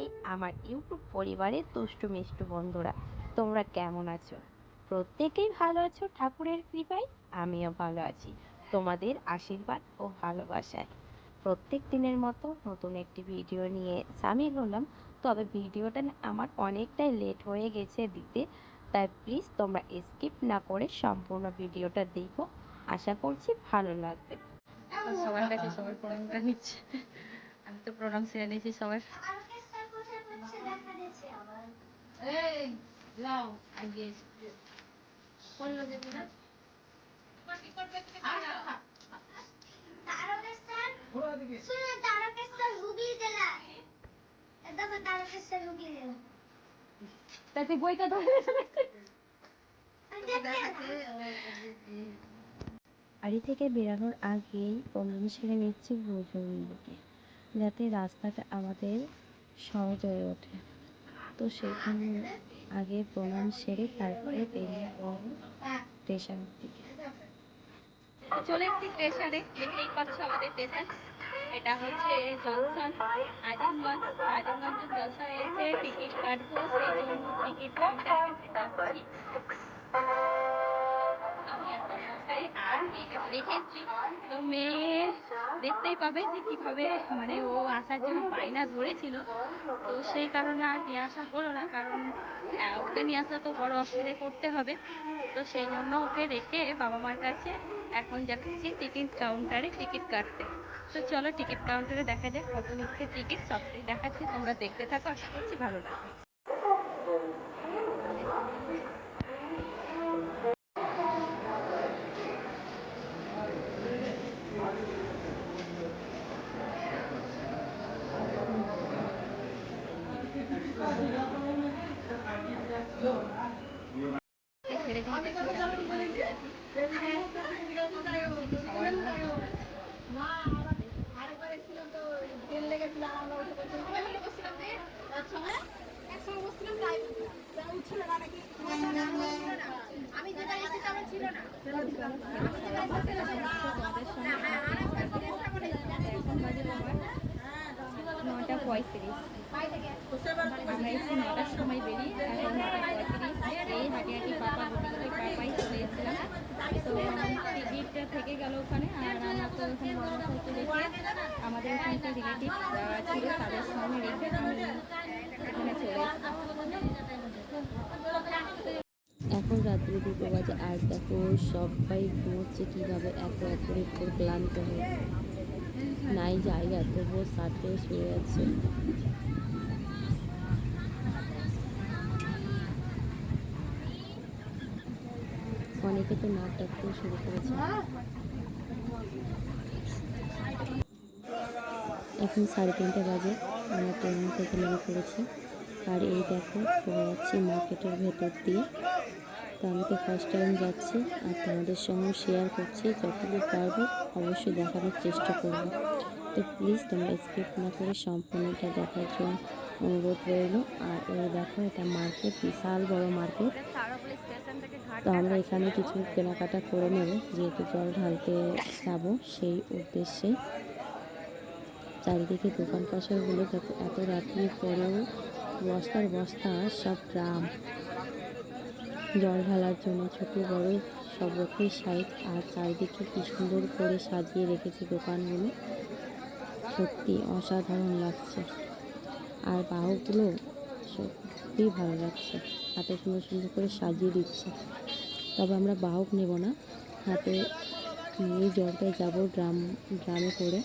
High আমার YouTube পরিবারের দুষ্টু মিষ্টু বন্ধুরা, তোমরা কেমন আছো? প্রত্যেকেই ভালো আছো ঠাকুরের কৃপায়, আমিও ভালো আছি। তোমাদের আশীর্বাদ ও ভালোবাসায়। প্রত্যেক দিনের মতো নতুন একটি ভিডিও নিয়ে সামিল হলাম। তবে ভিডিওটা আমার অনেকটাই লেট হয়ে গেছে দিতে, তাই প্লিজ তোমরা স্কিপ না করে সম্পূর্ণ ভিডিওটা দেখো। আশা করছি ভালো লাগবে। সবার কাছে সবার প্রণামটা নিচ্ছে। আমি তো প্রণাম সেরে নিয়েছি সবার এই লাও আগে কোন লোকে দিনা তারকেশ্বর শুনুন তারকেশ্বর হুগলি জেলায় এ দেখো তারকেশ্বর হুগলি বইটা ধরে বাড়ি থেকে বেরানোর আগেই প্রণাম সেরে নিচ্ছি ভোজনকে যাতে রাস্তাটা আমাদের সহজ হয়ে ওঠে তো সেখানে আগে প্রণাম সেরে তারপরে বেরিয়ে স্টেশনের দিকে। চলে একটি স্টেশনে, দেখতেই পাচ্ছ আমাদের স্টেশন। এটা হচ্ছে জংশন আজিমগঞ্জ আজিমগঞ্জ জংশনে এসে টিকিট কাটবো, সেই জন্য টিকিট তো মেয়ে দেখতেই পাবে যে কীভাবে মানে ও আসার জন্য বায়না ধরেছিল। তো সেই কারণে আর নিয়ে আসা হলো না কারণ আহ, ওকে নিয়ে আসা তো বড় অসুবিধে করতে হবে। তো সেই জন্য ওকে রেখে বাবা মার কাছে এখন যাচ্ছি টিকিট কাউন্টারে টিকিট কাটতে। তো চলো টিকিট কাউন্টারে দেখা যাক কত নিচ্ছে টিকিট সবটাই দেখাচ্ছি তোমরা দেখতে থাকো আশা করছি ভালো লাগবে। আমি যেটা পঁয়ত্রিশ। আমরা এসে নটার সময় বেরিয়ে নটা পঁয়ত্রিশ এই হাঁটি হাঁটি পাপা পাপাই চলে এসেছিলাম। তো টিকিটটা থেকে গেল ওখানে, আর আমরা তো ওখানে বড় হতে রেখে আমাদের ওখানে তো রিলেটিভ ছিল, তাদের সামনে রেখে আমি এখানে চলে এখন রাত্রি দুটো বাজে, আর দেখো সবাই ঘুমোচ্ছে কীভাবে, এত এত করে ক্লান্ত হয়ে। নাই জায়গা, তবুও সাথে শুয়ে আছে। অনেকে তো নাক ডাকতেও শুরু করেছে। এখন সাড়ে তিনটে বাজে, আমরা ট্রেন থেকে নেমে পড়েছি। আর এই দেখো যাচ্ছি মার্কেটের ভেতর দিয়ে। তো আমি তো ফার্স্ট টাইম যাচ্ছি, আর তোমাদের সঙ্গে শেয়ার করছি, যতদূর পারব অবশ্যই দেখানোর চেষ্টা করব। তো প্লিজ তোমরা স্কিপ না করে সম্পূর্ণটা দেখার জন্য অনুরোধ রইল। আর এই দেখো, এটা মার্কেট, বিশাল বড় মার্কেট। তো আমরা এখানে কিছু কেনাকাটা করে নেব, যেহেতু জল ঢালতে যাব সেই উদ্দেশ্যে। চারিদিকে দোকান পাশারগুলো দেখো, এত রাত্রি পরেও বস্তার বস্তা, সব গ্রাম জল ঢালার জন্য ছোট, বড়, সব রকমের সাইড আর চারিদিকে কি সুন্দর করে সাজিয়ে রেখেছে দোকানগুলো। সত্যি অসাধারণ লাগছে। আর বাহুগুলো সত্যি ভালো লাগছে। হাতে সুন্দর সুন্দর করে সাজিয়ে দিচ্ছে। তবে আমরা বাহক নেব না। হাতে নিয়ে জলটায় যাব ড্রাম, ড্রামে করে।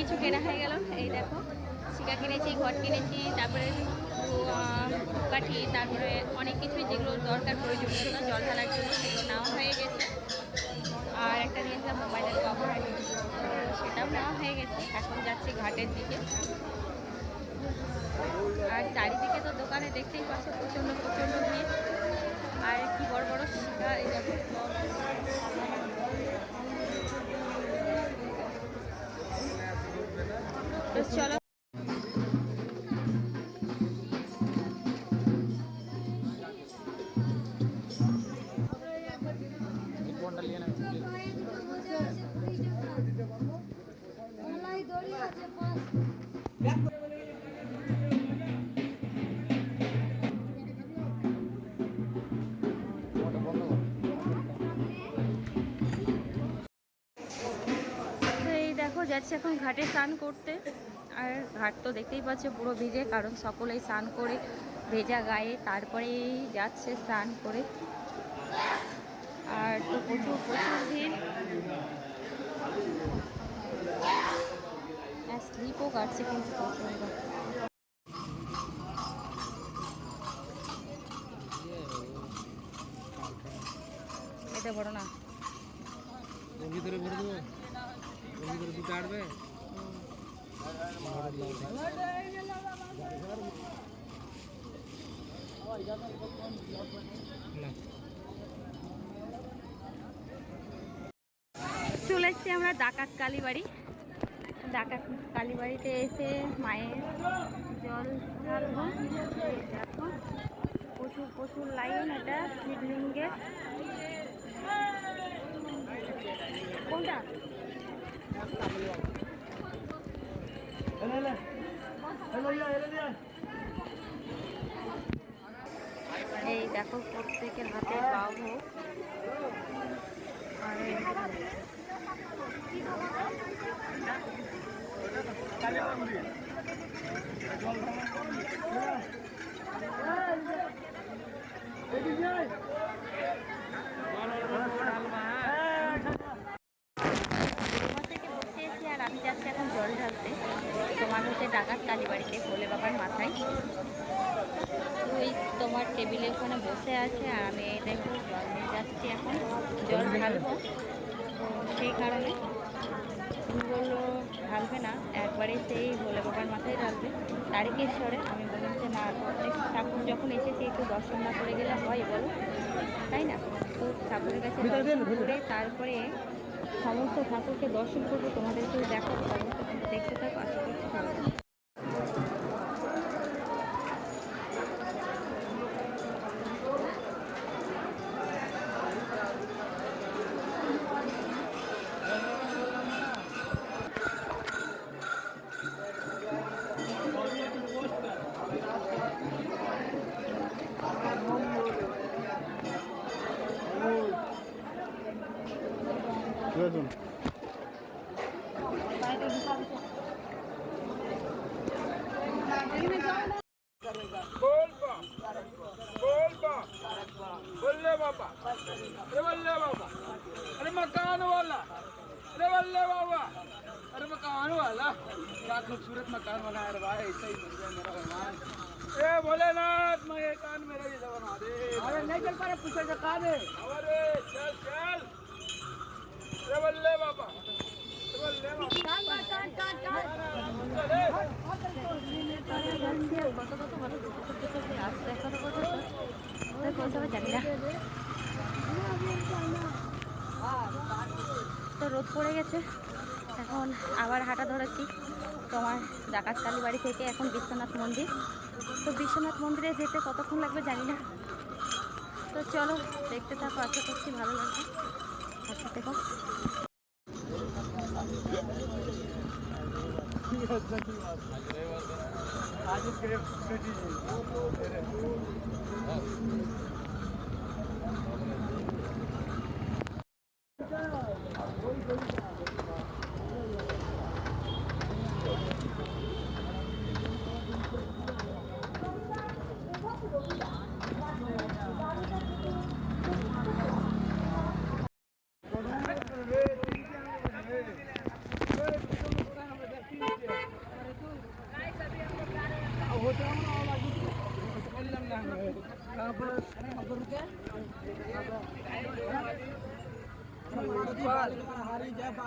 কিছু কেনা হয়ে গেল। এই দেখো, শিকা কিনেছি, ঘট কিনেছি, তারপরে কাঠি তারপরে অনেক কিছুই যেগুলো দরকার প্রয়োজনীয় জল ঢালার জন্য সেগুলো নেওয়া হয়ে গেছে। আর একটা নিয়েছিলাম মোবাইলের কভার। সেটাও নেওয়া হয়ে গেছে। এখন যাচ্ছি ঘাটের দিকে। আর চারিদিকে তো দোকানে দেখতেই পাচ্ছ, প্রচণ্ড প্রচণ্ড ভিড়। আর কি বড় বড় শিকা, এই দেখো। যাচ্ছে এখন ঘাটে স্নান করতে। আর ঘাট তো দেখতেই পাচ্ছে পুরো ভিজে, কারণ সকলেই স্নান করে ভেজা গায়ে, তারপরেই যাচ্ছে স্নান করে। আর তো প্রচুর প্রচুর ভিড়। স্লিপও কাটছে কিন্তু প্রচণ্ড। এটা বড় না। ভিতরে ভরে ওর ভিতরে দুটো আটবে চলে এসছি আমরা ডাকাত কালীবাড়ি। ডাকাত কালীবাড়িতে এসে মায়ের জল ঢালবো। এই দেখো, প্রচুর প্রচুর লাইন এটা শিবলিঙ্গের কোনটা? এই দেখো প্রত্যেকের হাতে বাহু আর এই- তোমার থেকে বসে এসেছি আর আমি যাচ্ছি এখন জল ঢালতে তোমার হচ্ছে ডাকাত কালীবাড়িতে ভোলে বাবার মাথায়। এই তোমার টেবিলে ওখানে বসে আছে আর আমি দেখো জল নিয়ে যাচ্ছি এখন। জল ঢালবো। তো সেই কারণে বলল ঢালবে না একবারে সেই ভোলে বাবার মাথায় ঢালবে। তারিকেশ্বরে আমি বললাম যে না ঠাকুর যখন এসেছি একটু দর্শন না করে গেলে হয় বলো? তাই না? তো ঠাকুরের কাছে করে তারপরে সমস্ত ঠাকুরকে দর্শন করব তোমাদেরকেও দেখো দেখতে থাকো আশা করছি बल्ले बाबा अरे बल्ले बाबा अरे मकान वाला अरे बल्ले बाबा अरे मकान वाला क्या खूबसूरत मकान बना है भाई ऐसा ही बन जाए मेरा भगवान ए भोलेनाथ मैं ये कान मेरा ये बना दे अरे नहीं चल पा रहा पीछे से कहा दे अरे चल चल अरे बल्ले তো রোদ পড়ে গেছে এখন আবার হাঁটা ধরেছি তোমার ডাকাত কালী বাড়ি থেকে এখন বিশ্বনাথ মন্দির তো বিশ্বনাথ মন্দিরে যেতে কতক্ষণ লাগবে জানি না তো চলো দেখতে থাকো আশা করছি ভালো লাগবে আচ্ছা দেখো आज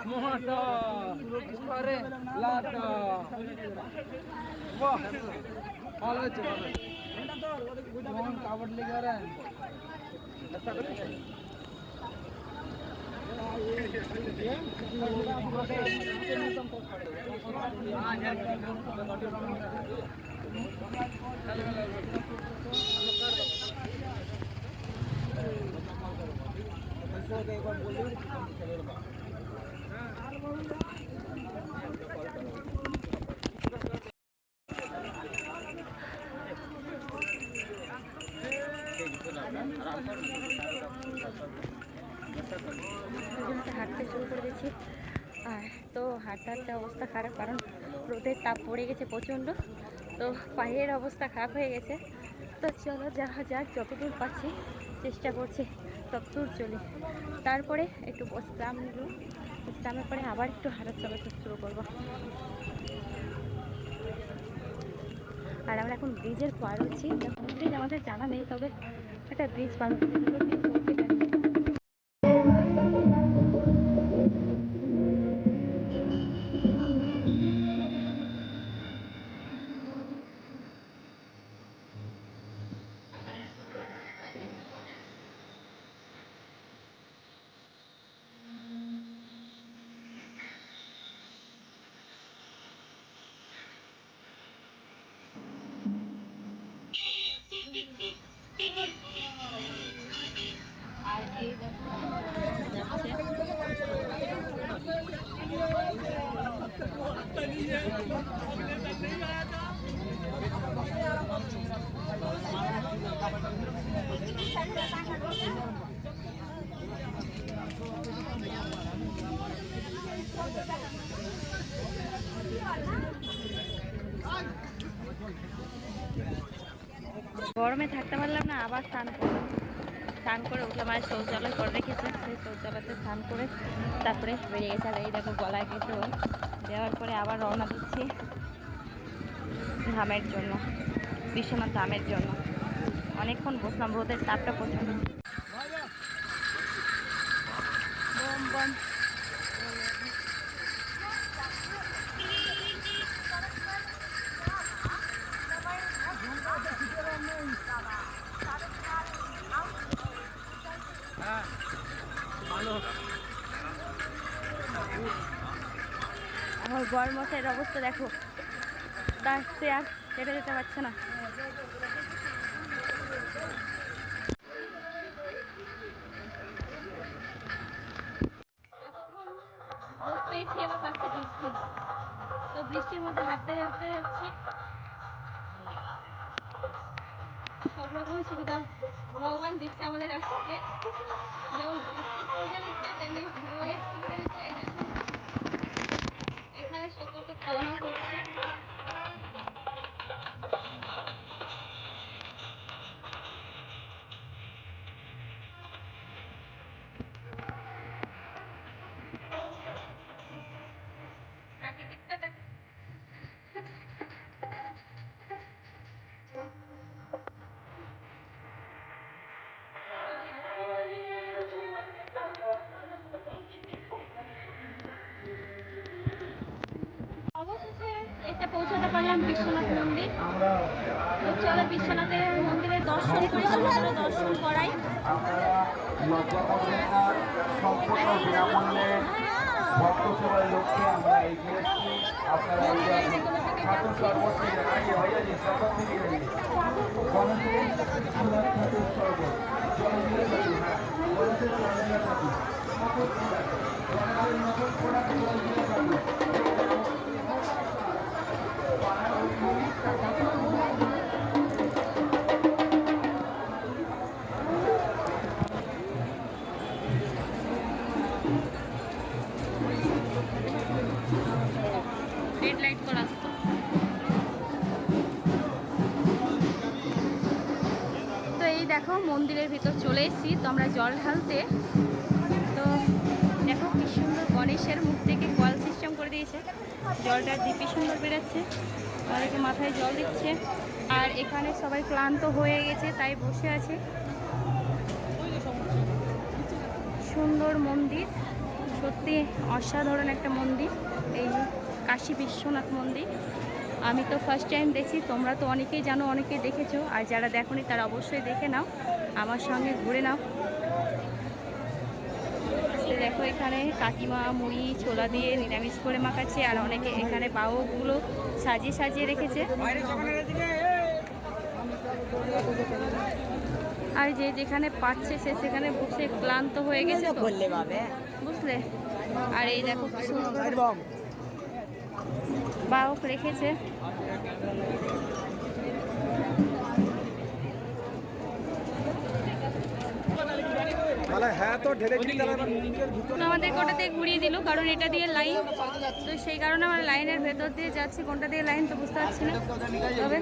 মোটা পারে লাটা বাহ ভালো হচ্ছে ভালো মোহন কাপড় লেগে রে জমিতে হাঁটতে শুরু করে দিচ্ছি আর তো হাঁটতে অবস্থা খারাপ, কারণ রোদের তাপ পড়ে গেছে প্রচণ্ড। তো পায়ের অবস্থা খারাপ হয়ে গেছে। তো চলো যা যাক, যতদূর পাচ্ছি চেষ্টা করছি, ততদূর চলি। তারপরে একটু বসলাম বিশ্রামের পরে আবার একটু হাঁটা চলাচল শুরু করব। আর আমরা এখন ব্রিজের পার হচ্ছি। ব্রিজ আমাদের জানা নেই, তবে একটা ব্রিজ পার হচ্ছে। গরমে থাকতে পারলাম না, আবার স্নান করলাম। স্নান করে উঠলাম, আর শৌচালয় করে রেখেছে। সেই শৌচালয়তে স্নান করে তারপরে বেরিয়ে গেছে। আর এই দেখো গলায় কিছু দেওয়ার পরে আবার রওনা দিচ্ছি ধামের জন্য, বিশ্বনাথ ধামের জন্য। অনেকক্ষণ বসলাম, রোদের তাপটা প্রচণ্ড আমার বর মশাইয়ের অবস্থা দেখো। তার সে আর হেঁটে যেতে পারছে না। তো বৃষ্টির মধ্যে সব সুবিধা। ভগবান দিচ্ছে আমাদের তেমনি ভগবানের সুবিধা পারলাম বিশ্বনাথ মন্দির। তো চলো বিশ্বনাথের মন্দিরের দর্শন করি সমুদ্র দর্শন করাই। ভক্ত সেবার লক্ষ্যে আমরা এগিয়ে আপনারা ঠাকুর শরবত থেকে আইয়ে দেখো, মন্দিরের ভিতর চলে এসেছি। তো আমরা জল ঢালতে। তো দেখো কি সুন্দর গণেশের মুখ থেকে কল দিয়েছে। জলটা দিব্যি সুন্দর বেরোচ্ছে অনেকে মাথায় জল দিচ্ছে। আর এখানে সবাই ক্লান্ত হয়ে গেছে, তাই বসে আছে। সুন্দর মন্দির। সত্যি অসাধারণ একটা মন্দির। এই কাশী বিশ্বনাথ মন্দির। আমি তো ফার্স্ট টাইম দেখছি, তোমরা তো অনেকেই জানো, অনেকেই দেখেছ। আর যারা দেখোনি, তারা অবশ্যই দেখে নাও। আমার সঙ্গে ঘুরে নাও। দেখো এখানে কাকিমা মুড়ি ছোলা দিয়ে নিরামিষ করে মাখাচ্ছে আর অনেকে এখানে বাউগুলো সাজিয়ে সাজিয়ে রেখেছে। আর যে যেখানে পাচ্ছে সে সেখানে বসে ক্লান্ত হয়ে গেছে তো। বুঝলে? আর এই দেখো কি সুন্দর। বাহক রেখেছে। আমাদের কোটাতে ঘুরিয়ে দিল, কারণ এটা দিয়ে লাইন তো সেই কারণে আমরা লাইনের ভেতর দিয়ে যাচ্ছি। কোনটা দিয়ে লাইন তো বুঝতে পারছি না। তবে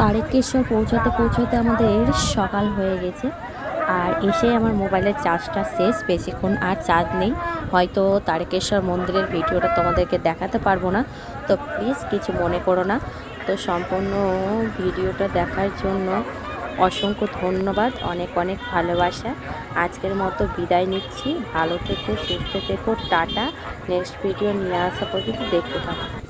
তারকেশ্বর পৌঁছাতে পৌঁছাতে আমাদের সকাল হয়ে গেছে। আর এসে আমার মোবাইলের চার্জটা শেষ, বেশিক্ষণ আর চার্জ নেই। হয়তো তারকেশ্বর মন্দিরের ভিডিওটা তোমাদেরকে দেখাতে পারব না। তো প্লিজ কিছু মনে করো না। তো সম্পূর্ণ ভিডিওটা দেখার জন্য অসংখ্য ধন্যবাদ, অনেক অনেক ভালোবাসা। আজকের মতো বিদায় নিচ্ছি। ভালো থেকো, সুস্থ থেকো, টাটা। নেক্সট ভিডিও নিয়ে আসা পর্যন্ত দেখতে থাকো।